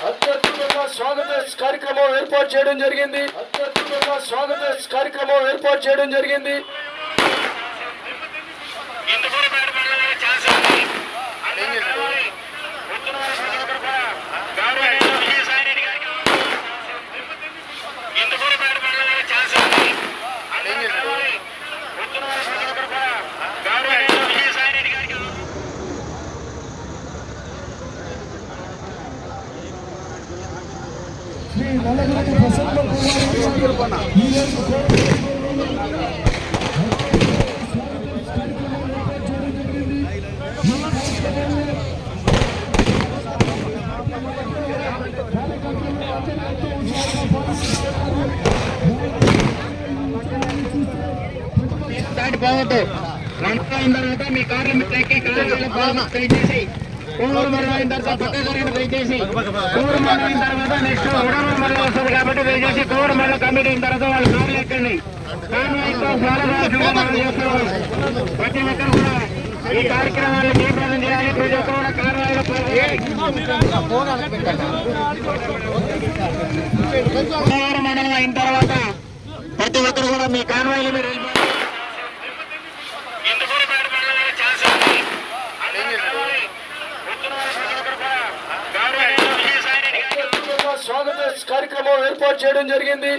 స్వాగత కార్యక్రమం ఏర్పాటు చేయడం జరిగింది. అత్యద్భుతంగా స్వాగత కార్యక్రమం ఏర్పాటు చేయడం జరిగింది. శ్రీ నల్లగుడి ప్రసన్న కుమార్ గారు రంగా అయిన తర్వాత మీ కార్ల బాగా చేసి కోవూరు మరణ అయిన తర్వాత పక్క దయచేసి కోవూరు మరణ అయిన తర్వాత నెక్స్ట్ ఉడమూరు మరణ వస్తుంది కాబట్టి దయచేసి కోవూరు మరణ కమిటీ అయిన తర్వాత వాళ్ళు కార్లు ఎక్కండి ప్రతి ఒక్కరు కూడా ఈ కార్యక్రమాన్ని జయప్రదం చేయాలి ప్రతి ఒక్కరు కూడా కాన్వాయ్లో మండలం అయిన తర్వాత ప్రతి ఒక్కరు కూడా మీ కాన్వాయ్లో మీరు కార్యక్రమం ఏర్పాటు చేయడం జరిగింది.